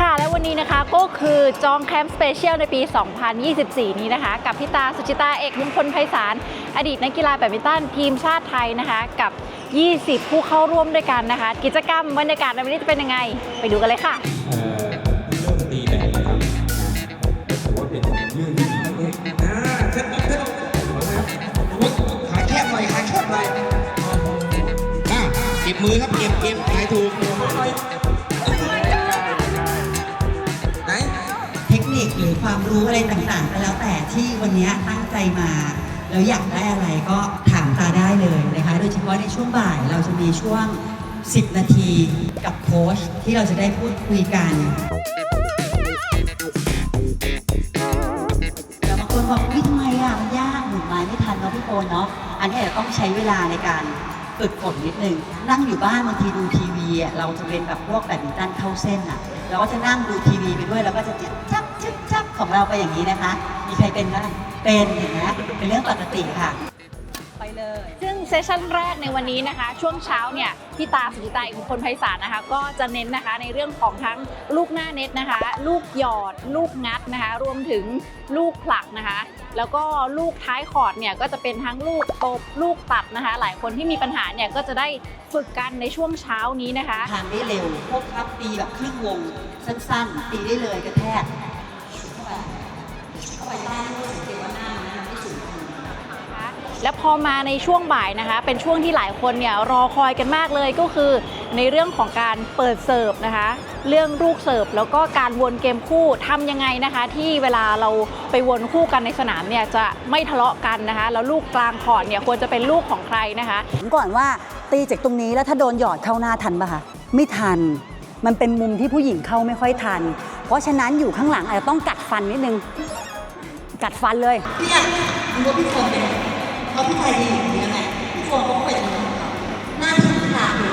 ค่ะ และวันนี้นะคะก็คือจองแคมป์สเปเชียลในปี 2024 นี้นะคะ กับพี่ตาสุจิตาเอกลุงพลไพศาลอดีตนักกีฬาแบดมินตันทีมชาติไทยนะคะ กับ 20 ผู้เข้าร่วมด้วยกันนะคะ กิจกรรมบรรยากาศในวันนี้จะเป็นยังไง ไปดูกันเลยค่ะเริ่มตีแบบนะครับถือว่าเป็นเรื่องที่ดีอ่าเช็ดเช็ดขาแคบหน่อยขาแคบหน่อยอ่าเก็บมือครับเก็บเก็บหายถูก นิคหรือความรู้อะไรต่างๆก็แล้วแต่ที่วันนี้ตั้งใจมาแล้วอยากได้อะไรก็ถามตาได้เลยนะคะ โดยเฉพาะในช่วงบ่ายเราจะมีช่วง 10 นาทีกับโค้ชที่เราจะได้พูดคุยกันแต่บางคนบอกวิทำไมอะมันยากหมุนไม้ไม่ทันเนาะพี่โปเนาะอันนี้จะต้องใช้เวลาในการฝึกฝนนิดนึงนั่งอยู่บ้านบางทีดูทีวีเราจะเป็นแบบพวกแบดมินตันเข้าเส้นอะ เราก็จะนั่งดูทีวีไปด้วย แล้วก็จะจิ๊บจับจับของเราไปอย่างนี้นะคะ มีใครเป็นบ้างเป็นเห็นไหมเป็นเรื่องปกติค่ะ เลย ซึ่งเซสชั่นแรกในวันนี้นะคะ ช่วงเช้าเนี่ยพี่ตาสุจิตาเอกมงคลไพศาลนะคะ ก็จะเน้นนะคะในเรื่องของทั้งลูกหน้าเน็ตนะคะ ลูกหยอด ลูกงัดนะคะ รวมถึงลูกผลักนะคะ แล้วก็ลูกท้ายคอร์ดเนี่ยก็จะเป็นทั้งลูกตบลูกตัดนะคะ หลายคนที่มีปัญหาเนี่ยก็จะได้ฝึกกันในช่วงเช้านี้นะคะทางได้เร็วพวกครับตีแบบครึ่งวงสั้นๆ ตีได้เลยกระแทกเข้าไปเข้าไป และพอมาในช่วงบ่ายนะคะ เป็นช่วงที่หลายคนเนี่ยรอคอยกันมากเลยก็คือ ในเรื่องของการเปิดเสิร์ฟนะคะ เรื่องลูกเสิร์ฟแล้วก็การวนเกมคู่ทำยังไงนะคะ ที่เวลาเราไปวนคู่กันในสนามเนี่ยจะไม่ทะเลาะกันนะคะ แล้วลูกกลางคอร์ดเนี่ยควรจะเป็นลูกของใครนะคะถามก่อนว่าตีจากตรงนี้แล้วถ้าโดนหยอดเข้าหน้าทันปะคะไม่ทัน มันเป็นมุมที่ผู้หญิงเข้าไม่ค่อยทัน เพราะฉะนั้นอยู่ข้างหลังอาจจะต้องกัดฟันนิดนึง กัดฟันเลยเนี่ยรู้ว่าพี่โฟนเป็น เพราะพี่ไทยดีอยู่ยังไงพี่โฟนเขาก็ไปตรงนั้นของเขาหน้าที่ขาดอยู่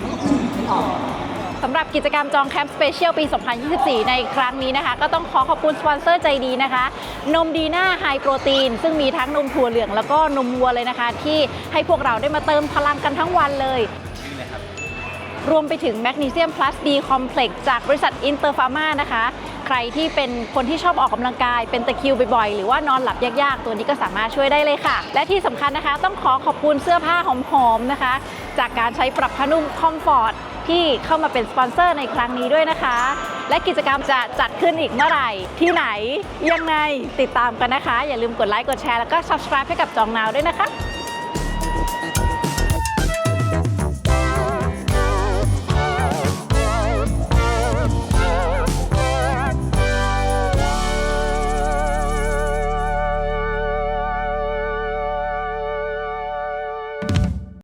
มันก็ขึ้นไม่ออกสำหรับกิจกรรมจองแคมป์สเปเชียลปี 2024 ในครั้งนี้นะคะ ก็ต้องขอขอบคุณสปอนเซอร์ใจดีนะคะ นมดีน่าไฮโปรตีน ซึ่งมีทั้งนมถั่วเหลืองแล้วก็นมวัวเลยนะคะ ที่ให้พวกเราได้มาเติมพลังกันทั้งวันเลย รวมไปถึงแมกนีเซียมพลัสดีคอมเพล็กซ์จากบริษัทอินเตอร์ฟาร์มานะคะ ใครที่เป็นคนที่ชอบออกกำลังกาย เป็นตะคิวบ่อยๆ หรือว่านอนหลับยากๆ ตัวนี้ก็สามารถช่วยได้เลยค่ะ และที่สำคัญนะคะ ต้องขอขอบคุณเสื้อผ้าหอมๆนะคะ จากการใช้ปรับผ้านุ่มคอมฟอร์ตที่เข้ามาเป็นสปอนเซอร์ในครั้งนี้ด้วยนะคะ และกิจกรรมจะจัดขึ้นอีกเมื่อไหร่ ที่ไหน ยังไงติดตามกันนะคะ อย่าลืมกดไลค์กดแชร์แล้วก็ subscribe ให้กับจองนาวด้วยนะคะ